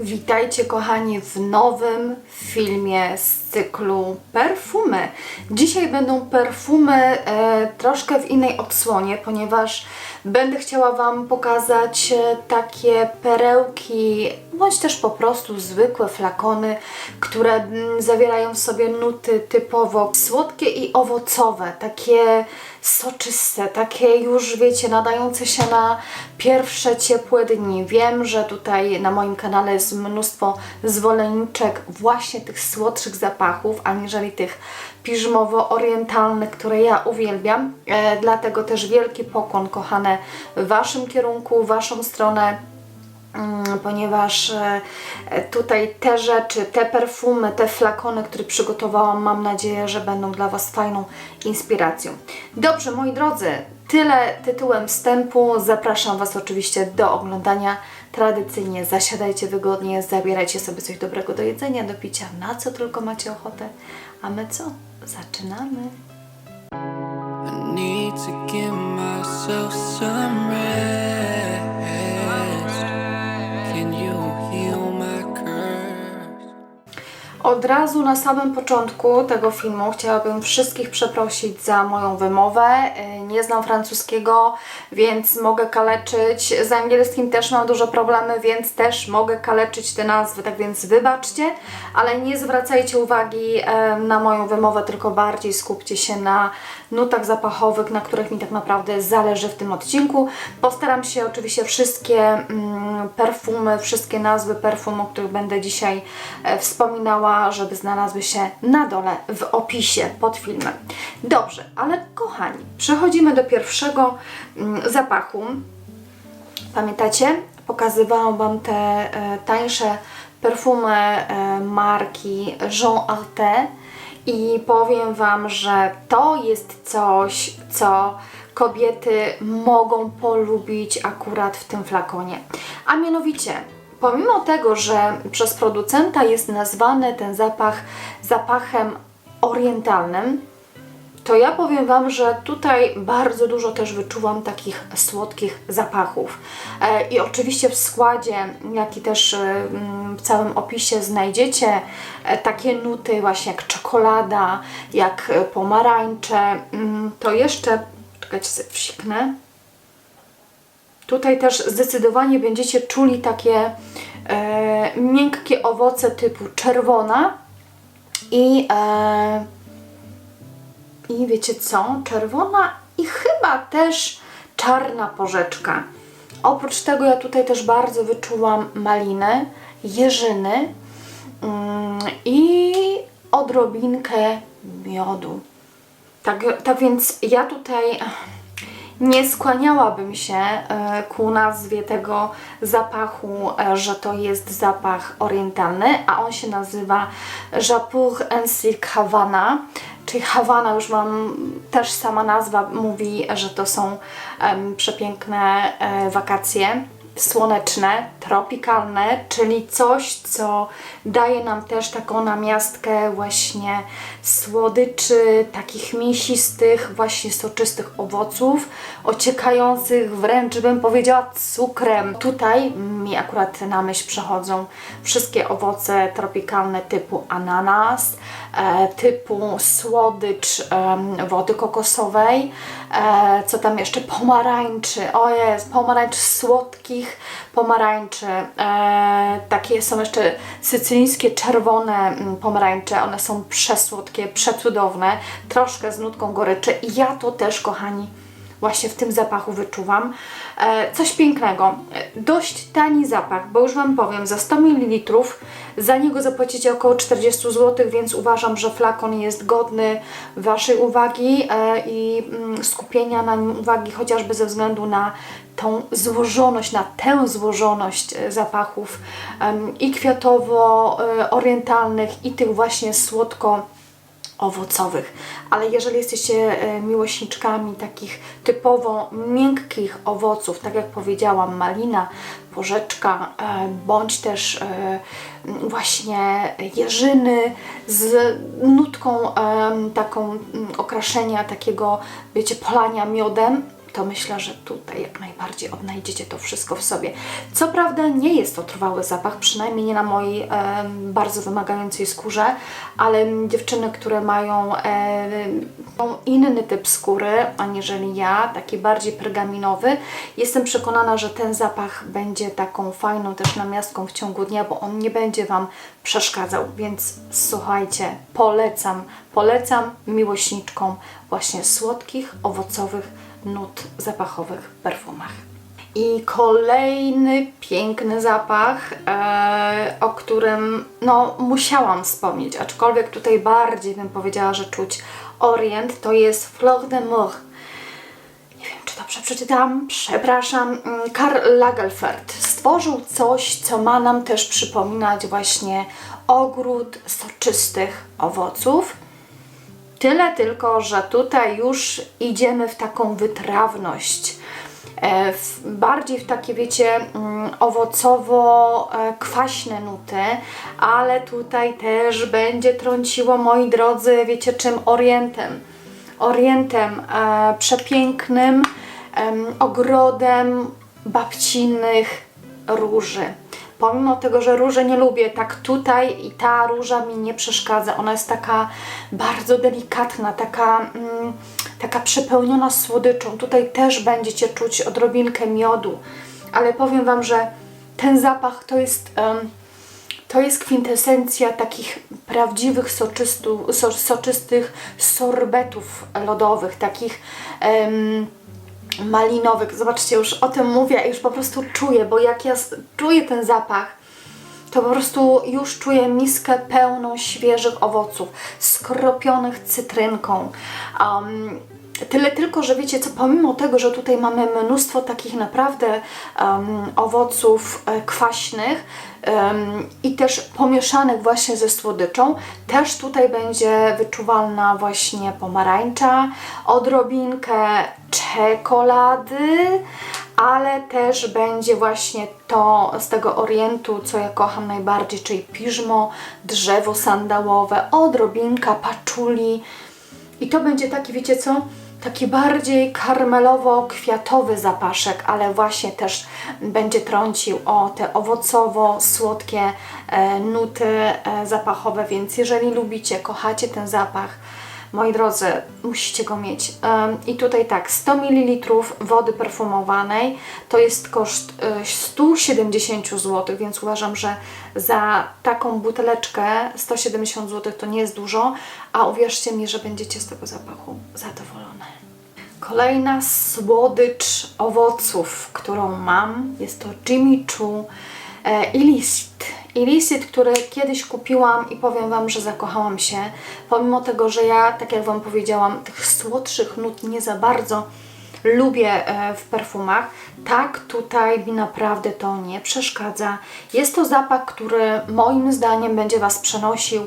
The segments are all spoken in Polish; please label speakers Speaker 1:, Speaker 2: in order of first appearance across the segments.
Speaker 1: Witajcie kochani w nowym filmie z cyklu perfumy. Dzisiaj będą perfumy e, troszkę w innej odsłonie, ponieważ będę chciała Wam pokazać e, takie perełki, bądź też po prostu zwykłe flakony, które mm, zawierają w sobie nuty typowo słodkie i owocowe, takie soczyste, takie już wiecie, nadające się na pierwsze ciepłe dni. Wiem, że tutaj na moim kanale jest mnóstwo zwolenniczek właśnie tych słodszych zapachów, aniżeli tych piżmowo-orientalnych, które ja uwielbiam. E, dlatego też wielki pokłon, kochane, w Waszym kierunku, w Waszą stronę ponieważ e, tutaj te rzeczy, te perfumy, te flakony, które przygotowałam, mam nadzieję, że będą dla Was fajną inspiracją. Dobrze, moi drodzy, tyle tytułem wstępu. Zapraszam Was oczywiście do oglądania. Tradycyjnie zasiadajcie wygodnie, zabierajcie sobie coś dobrego do jedzenia, do picia, na co tylko macie ochotę. A my co? Zaczynamy.
Speaker 2: I need to give myself some rest.
Speaker 1: Od razu na samym początku tego filmu chciałabym wszystkich przeprosić za moją wymowę. Yy, Nie znam francuskiego, więc mogę kaleczyć. Z angielskim też mam duże problemy, więc też mogę kaleczyć te nazwy, tak więc wybaczcie, ale nie zwracajcie uwagi na moją wymowę, tylko bardziej skupcie się na nutach zapachowych, na których mi tak naprawdę zależy w tym odcinku. Postaram się oczywiście wszystkie mm, perfumy, wszystkie nazwy perfum, o których będę dzisiaj e, żeby znalazły się na dole w opisie pod filmem. Dobrze, ale kochani, przechodzimy do pierwszego mm, zapachu. Pamiętacie? Pokazywałam Wam te e, tańsze perfumy e, marki Jean Arte i powiem Wam, że to jest coś, co kobiety mogą polubić akurat w tym flakonie. A mianowicie, pomimo tego, że przez producenta jest nazwany ten zapach zapachem orientalnym, to ja powiem Wam, że tutaj bardzo dużo też wyczuwam takich słodkich zapachów. E, I oczywiście w składzie, jak i też e, w całym opisie znajdziecie e, takie nuty właśnie jak czekolada, jak pomarańcze. Mm, To jeszcze, czekajcie, wsiknę. Tutaj też zdecydowanie będziecie czuli takie e, miękkie owoce typu czerwona i e, i wiecie co? Czerwona i chyba też czarna porzeczka. Oprócz tego ja tutaj też bardzo wyczułam maliny, jeżyny mm, i odrobinkę miodu. Tak, tak więc ja tutaj nie skłaniałabym się e, ku nazwie tego zapachu, e, że to jest zapach orientalny, a on się nazywa Japour Ensilk Havana, czyli Havana, już Wam też sama nazwa mówi, że to są przepiękne e, wakacje słoneczne, tropikalne, czyli coś, co daje nam też taką namiastkę właśnie słodyczy, takich mięsistych, właśnie soczystych owoców, ociekających wręcz bym powiedziała cukrem. Tutaj mi akurat na myśl przechodzą wszystkie owoce tropikalne typu ananas, typu słodycz wody kokosowej, e, co tam jeszcze, pomarańczy, o jest, pomarańcz słodkich pomarańczy, e, takie są jeszcze sycylijskie czerwone mm, pomarańcze, one są przesłodkie, przecudowne, troszkę z nutką goryczy. I ja to też, kochani, właśnie w tym zapachu wyczuwam. E, coś pięknego. Dość tani zapach, bo już Wam powiem, za 100 ml za niego zapłacicie około 40 zł, więc uważam, że flakon jest godny Waszej uwagi e, i mm, skupienia na nim uwagi, chociażby ze względu na tą złożoność, na tę złożoność e, zapachów i kwiatowo-orientalnych, i tych właśnie słodko owocowych. Ale jeżeli jesteście e, miłośniczkami takich typowo miękkich owoców, tak jak powiedziałam, malina, porzeczka, e, bądź też e, właśnie jeżyny z nutką taką okraszenia, takiego, wiecie, polania miodem, to myślę, że tutaj jak najbardziej odnajdziecie to wszystko w sobie. Co prawda nie jest to trwały zapach, przynajmniej nie na mojej em, bardzo wymagającej skórze, ale dziewczyny, które mają mają inny typ skóry aniżeli ja, taki bardziej pergaminowy, jestem przekonana, że ten zapach będzie taką fajną też namiastką w ciągu dnia, bo on nie będzie Wam przeszkadzał, więc słuchajcie, polecam, polecam miłośniczkom właśnie słodkich, owocowych nut zapachowych w perfumach. I kolejny piękny zapach, e, o którym no, musiałam wspomnieć, aczkolwiek tutaj bardziej bym powiedziała, że czuć orient, to jest Fleur de Mur. Nie wiem, czy dobrze przeczytam, przepraszam. Mm, Karl Lagerfeld stworzył coś, co ma nam też przypominać właśnie ogród soczystych owoców. Tyle tylko, że tutaj już idziemy w taką wytrawność. E, w, bardziej w takie, wiecie, mm, owocowo-kwaśne nuty, ale tutaj też będzie trąciło, moi drodzy, wiecie czym? Orientem. Orientem e, przepięknym, em, ogrodem babcinnych róży. Pomimo tego, że róże nie lubię, tak tutaj i ta róża mi nie przeszkadza. Ona jest taka bardzo delikatna, taka, mm, taka przepełniona słodyczą. Tutaj też będziecie czuć odrobinkę miodu, ale powiem Wam, że ten zapach to jest. em, to jest kwintesencja takich prawdziwych soczystu, so, soczystych sorbetów lodowych, takich em, malinowych. Zobaczcie, już o tym mówię i już po prostu czuję, bo jak ja czuję ten zapach, to po prostu już czuję miskę pełną świeżych owoców, skropionych cytrynką. Um, tyle tylko, że wiecie co, pomimo tego, że tutaj mamy mnóstwo takich naprawdę um, owoców e, kwaśnych em, i też pomieszanych właśnie ze słodyczą, też tutaj będzie wyczuwalna właśnie pomarańcza, odrobinkę czekolady, ale też będzie właśnie to z tego orientu, co ja kocham najbardziej, czyli piżmo, drzewo sandałowe, odrobinka paczuli. I to będzie taki, wiecie co? Taki bardziej karmelowo-kwiatowy zapaszek, ale właśnie też będzie trącił o te owocowo-słodkie e, nuty e, zapachowe, więc jeżeli lubicie, kochacie ten zapach, Moi drodzy, musicie go mieć. I tutaj tak, 100 ml wody perfumowanej to jest koszt y, 170 zł, więc uważam, że za taką buteleczkę 170 zł to nie jest dużo, a uwierzcie mi, że będziecie z tego zapachu zadowolone. Kolejna słodycz owoców, którą mam, jest to Jimmy Choo e, Illicit. Illicit, który kiedyś kupiłam i powiem Wam, że zakochałam się. Pomimo tego, że ja, tak jak Wam powiedziałam, tych słodszych nut nie za bardzo lubię e, w perfumach, tak tutaj mi naprawdę to nie przeszkadza. Jest to zapach, który moim zdaniem będzie Was przenosił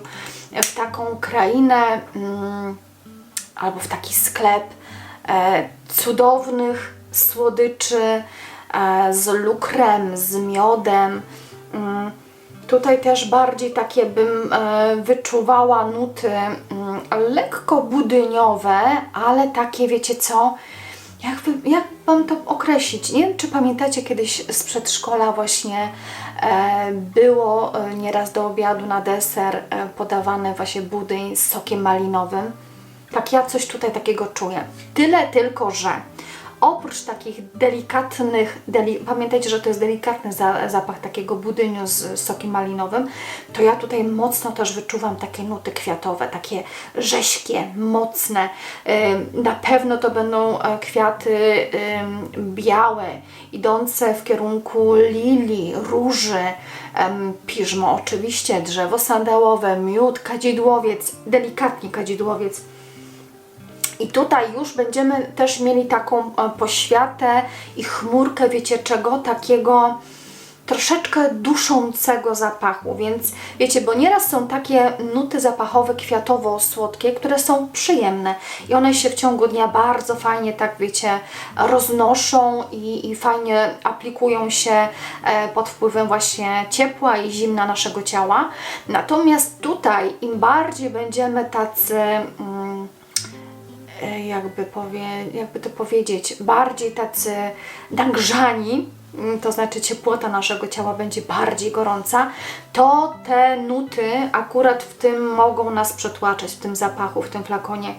Speaker 1: w taką krainę mm, albo w taki sklep e, cudownych słodyczy e, z lukrem, z miodem. Mm, Tutaj też bardziej takie bym e, wyczuwała nuty mm, lekko budyniowe, ale takie wiecie co, jak, wy, jak Wam to określić? Nie wiem, czy pamiętacie kiedyś z przedszkola właśnie e, było e, nieraz do obiadu na deser e, podawany właśnie budyń z sokiem malinowym. Tak ja coś tutaj takiego czuję. Tyle tylko, że oprócz takich delikatnych, deli, pamiętajcie, że to jest delikatny za, zapach takiego budyniu z sokiem malinowym, to ja tutaj mocno też wyczuwam takie nuty kwiatowe, takie rześkie, mocne. Na pewno to będą e, kwiaty białe, idące w kierunku lilii, róży, piżmo oczywiście, drzewo sandałowe, miód, kadzidłowiec, delikatnie kadzidłowiec. I tutaj już będziemy też mieli taką e, poświatę i chmurkę, wiecie czego, takiego troszeczkę duszącego zapachu, więc wiecie, bo nieraz są takie nuty zapachowe kwiatowo-słodkie, które są przyjemne i one się w ciągu dnia bardzo fajnie, tak wiecie, roznoszą i, i fajnie aplikują się e, pod wpływem właśnie ciepła i zimna naszego ciała. Natomiast tutaj im bardziej będziemy tacy... Mm, jakby, powie, jakby to powiedzieć, bardziej tacy nagrzani, mm, to znaczy ciepłota naszego ciała będzie bardziej gorąca, to te nuty akurat w tym mogą nas przetłaczać, w tym zapachu, w tym flakonie.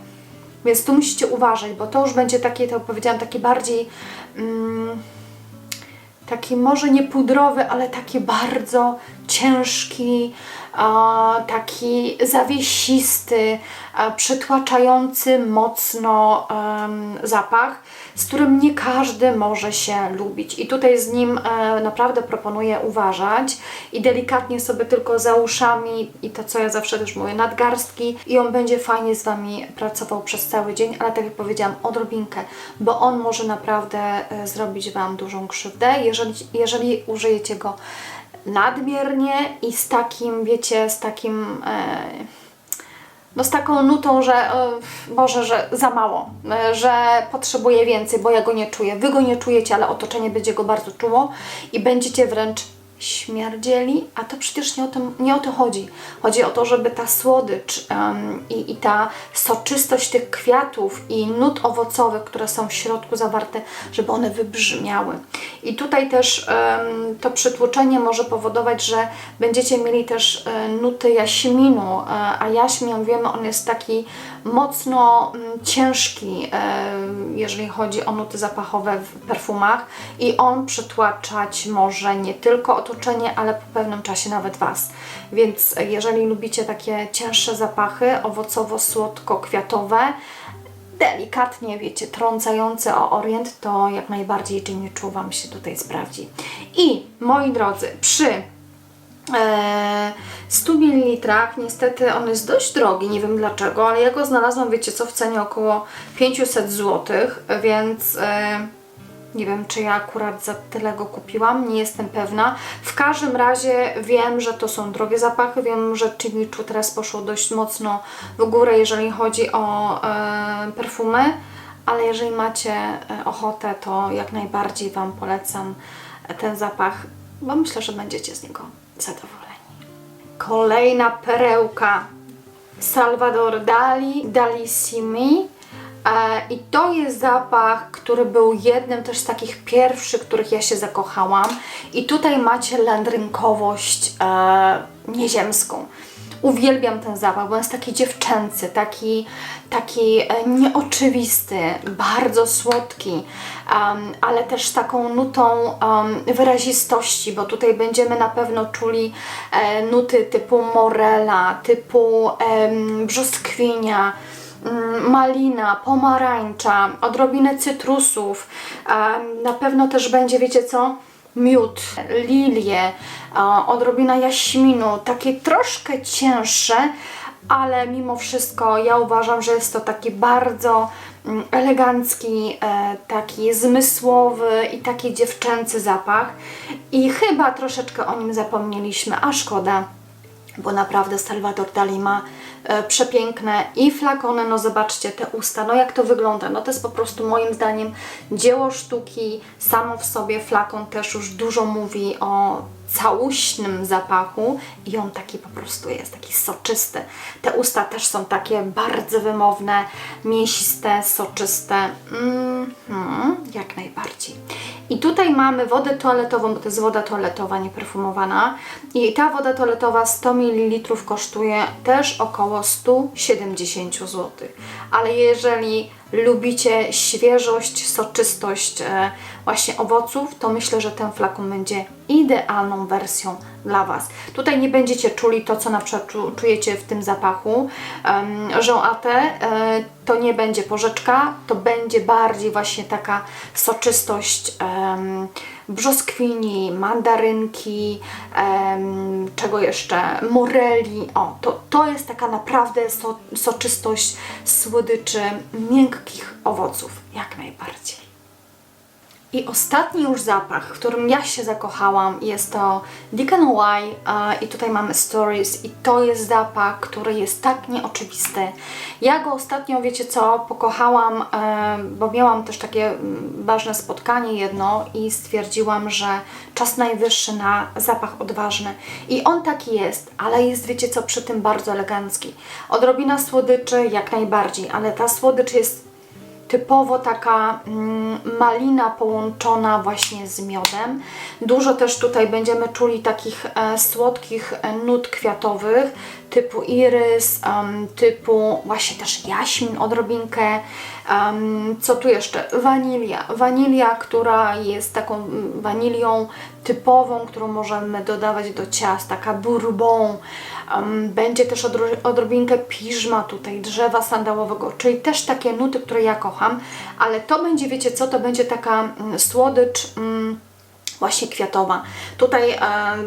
Speaker 1: Więc tu musicie uważać, bo to już będzie takie, to powiedziałam, taki bardziej mm, taki może nie pudrowy, ale taki bardzo ciężki, taki zawiesisty, a, przytłaczający mocno zapach, z którym nie każdy może się lubić. I tutaj z nim e, naprawdę proponuję uważać i delikatnie sobie tylko za uszami i to, co ja zawsze też mówię, nadgarstki i on będzie fajnie z Wami pracował przez cały dzień, ale tak jak powiedziałam, odrobinkę, bo on może naprawdę e, zrobić Wam dużą krzywdę, jeżeli, jeżeli użyjecie go nadmiernie i z takim, wiecie, z takim... E, no z taką nutą, że e, Boże, że za mało, e, że potrzebuje więcej, bo ja go nie czuję. Wy go nie czujecie, ale otoczenie będzie go bardzo czuło i będziecie wręcz śmierdzieli, a to przecież nie o, tym, nie o to chodzi. Chodzi o to, żeby ta słodycz em, i, i ta soczystość tych kwiatów i nut owocowych, które są w środku zawarte, żeby one wybrzmiały. I tutaj też em, to przytłoczenie może powodować, że będziecie mieli też e, nuty jaśminu, e, a jaśmin, jak wiemy, on jest taki mocno mm, ciężki, e, jeżeli chodzi o nuty zapachowe w perfumach i on przytłaczać może nie tylko otoczenie, ale po pewnym czasie nawet Was. Więc e, jeżeli lubicie takie cięższe zapachy, owocowo-słodko-kwiatowe, delikatnie, wiecie, trącające o orient, to jak najbardziej Jimmy Choo Wam się tutaj sprawdzi. I moi drodzy, przy e, 100 ml, niestety on jest dość drogi, nie wiem dlaczego, ale ja go znalazłam, wiecie co, w cenie około 500 zł, więc e, nie wiem, czy ja akurat za tyle go kupiłam, nie jestem pewna. W każdym razie wiem, że to są drogie zapachy, wiem, że Choo teraz poszło dość mocno w górę, jeżeli chodzi o e, perfumy, ale jeżeli macie e, ochotę, to jak najbardziej Wam polecam ten zapach, bo myślę, że będziecie z niego zadowoleni. Kolejna perełka Salvador Dali, Dali Simi. E, I to jest zapach, który był jednym też z takich pierwszych, których ja się zakochałam. I tutaj macie landrynkowość e, nieziemską. Uwielbiam ten zapach, bo on jest taki dziewczęcy, taki, taki e, nieoczywisty, bardzo słodki, um, ale też taką nutą um, wyrazistości, bo tutaj będziemy na pewno czuli e, nuty typu morela, typu em, brzoskwinia, malina, pomarańcza, odrobinę cytrusów. Na pewno też będzie, wiecie co? Miód, lilie, odrobina jaśminu, takie troszkę cięższe, ale mimo wszystko ja uważam, że jest to taki bardzo mm, elegancki, e, taki zmysłowy i taki dziewczęcy zapach. I chyba troszeczkę o nim zapomnieliśmy, a szkoda bo naprawdę Salvador Dali ma przepiękne i flakony, no zobaczcie te usta, no jak to wygląda, no to jest po prostu moim zdaniem dzieło sztuki, samo w sobie flakon też już dużo mówi o całuśnym zapachu i on taki po prostu jest, taki soczysty. Te usta też są takie bardzo wymowne, mięsiste, soczyste, mhm, jak najbardziej. I tutaj mamy wodę toaletową, bo to jest woda toaletowa, nieperfumowana. I ta woda toaletowa 100 ml kosztuje też około 170 zł. Ale jeżeli lubicie świeżość, soczystość e, właśnie owoców, to myślę, że ten flakon będzie idealną wersją dla Was. Tutaj nie będziecie czuli to, co na przykład czu- czujecie w tym zapachu. Um, Jean Ate, e, to nie będzie porzeczka, to będzie bardziej właśnie taka soczystość em, brzoskwini, mandarynki, em, czego jeszcze, moreli. O, to, to jest taka naprawdę so, soczystość słodyczy, miękkich owoców, jak najbardziej. I ostatni już zapach, w którym ja się zakochałam, jest to Deacon Y i tutaj mamy Stories i to jest zapach, który jest tak nieoczywisty. Ja go ostatnio, wiecie co, pokochałam, e, bo miałam też takie mm, ważne spotkanie jedno i stwierdziłam, że czas najwyższy na zapach odważny. I on taki jest, ale jest, wiecie co, przy tym bardzo elegancki. Odrobina słodyczy jak najbardziej, ale ta słodycz jest typowo taka mm, malina połączona właśnie z miodem. Dużo też tutaj będziemy czuli takich e, słodkich e, nut kwiatowych typu irys, typu właśnie też jaśmin odrobinkę. Co tu jeszcze? Wanilia. Wanilia, która jest taką wanilią typową, którą możemy dodawać do ciast, taka bourbon. Będzie też odro- odrobinkę piżma tutaj, drzewa sandałowego, czyli też takie nuty, które ja kocham, ale to będzie, wiecie co, to będzie taka mm, słodycz... Mm, właśnie kwiatowa. Tutaj e,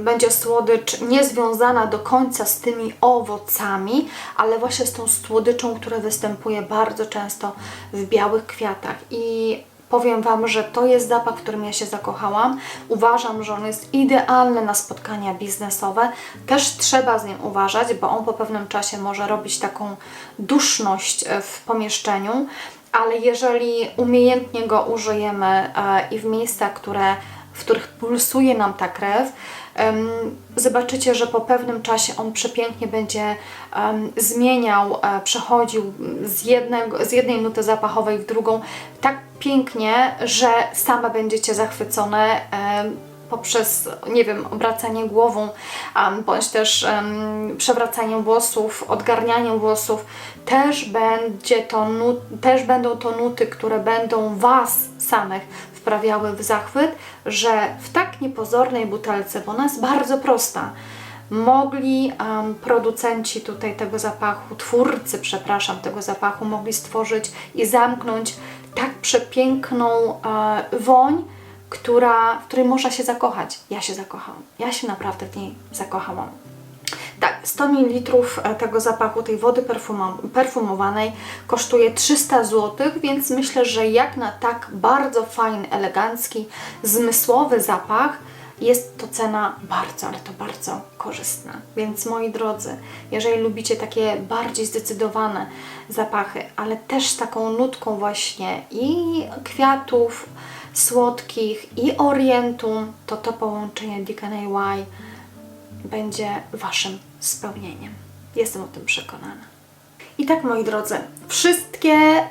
Speaker 1: będzie słodycz niezwiązana do końca z tymi owocami, ale właśnie z tą słodyczą, która występuje bardzo często w białych kwiatach. I powiem Wam, że to jest zapach, w którym ja się zakochałam. Uważam, że on jest idealny na spotkania biznesowe. Też trzeba z nim uważać, bo on po pewnym czasie może robić taką duszność e, w pomieszczeniu. Ale jeżeli umiejętnie go użyjemy e, i w miejscach, które w których pulsuje nam ta krew, zobaczycie, że po pewnym czasie on przepięknie będzie zmieniał, e, przechodził z, jednego, z jednej nuty zapachowej w drugą tak pięknie, że same będziecie zachwycone poprzez, nie wiem, obracanie głową, em, bądź też em, przewracaniem włosów, odgarnianiem włosów, też, będzie to nut, też będą to nuty, które będą Was samych wprawiały w zachwyt, że w tak niepozornej butelce, bo ona jest bardzo prosta, mogli em, producenci tutaj tego zapachu, twórcy, przepraszam, tego zapachu, mogli stworzyć i zamknąć tak przepiękną e, woń, która, w której można się zakochać. Ja się zakochałam. Ja się naprawdę w niej zakochałam. Tak, 100 ml tego zapachu, tej wody perfumo- perfumowanej kosztuje 300 zł, więc myślę, że jak na tak bardzo fajny, elegancki, zmysłowy zapach, jest to cena bardzo, ale to bardzo korzystna. Więc moi drodzy, jeżeli lubicie takie bardziej zdecydowane zapachy, ale też z taką nutką właśnie i kwiatów słodkich i orientum, to to połączenie AY będzie Waszym spełnieniem. Jestem o tym przekonana. I tak, moi drodzy, wszystkie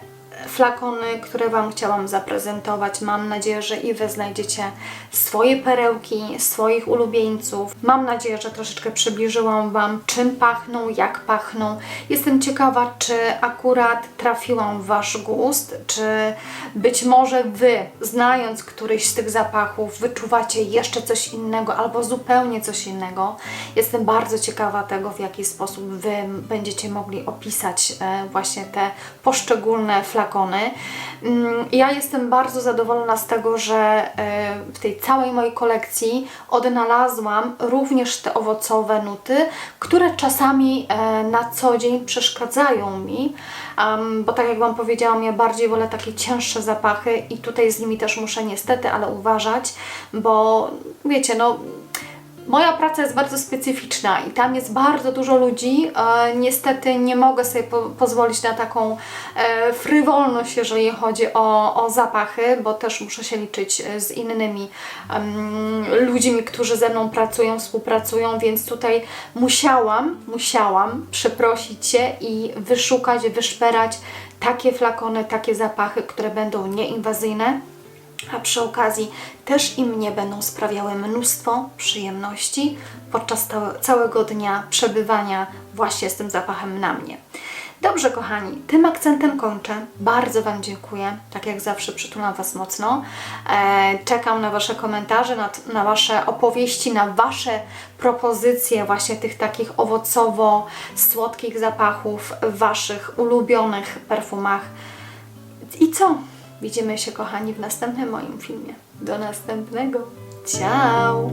Speaker 1: flakony, które Wam chciałam zaprezentować, mam nadzieję, że i Wy znajdziecie swoje perełki, swoich ulubieńców. Mam nadzieję, że troszeczkę przybliżyłam Wam, czym pachną, jak pachną. Jestem ciekawa, czy akurat trafiłam w Wasz gust, czy być może Wy, znając któryś z tych zapachów, wyczuwacie jeszcze coś innego albo zupełnie coś innego. Jestem bardzo ciekawa tego, w jaki sposób Wy będziecie mogli opisać e, właśnie te poszczególne flakony. Mm, Ja jestem bardzo zadowolona z tego, że e, w tej całej mojej kolekcji odnalazłam również te owocowe nuty, które czasami e, na co dzień przeszkadzają mi, bo tak jak Wam powiedziałam, ja bardziej wolę takie cięższe zapachy i tutaj z nimi też muszę niestety, ale uważać, bo wiecie, no Moja praca jest bardzo specyficzna i tam jest bardzo dużo ludzi. E, niestety nie mogę sobie po pozwolić na taką e, frywolność, jeżeli chodzi o, o zapachy, bo też muszę się liczyć e, z innymi ludźmi, którzy ze mną pracują, współpracują, więc tutaj musiałam, musiałam przeprosić Cię i wyszukać, wyszperać takie flakony, takie zapachy, które będą nieinwazyjne a przy okazji też i mnie będą sprawiały mnóstwo przyjemności podczas całe- całego dnia przebywania właśnie z tym zapachem na mnie. Dobrze, kochani, tym akcentem kończę. Bardzo Wam dziękuję. Tak jak zawsze przytulam Was mocno. E, czekam na Wasze komentarze, na, na Wasze opowieści, na Wasze propozycje właśnie tych takich owocowo-słodkich zapachów w Waszych ulubionych perfumach. I co? Widzimy się, kochani, w następnym moim filmie. Do następnego. Ciao!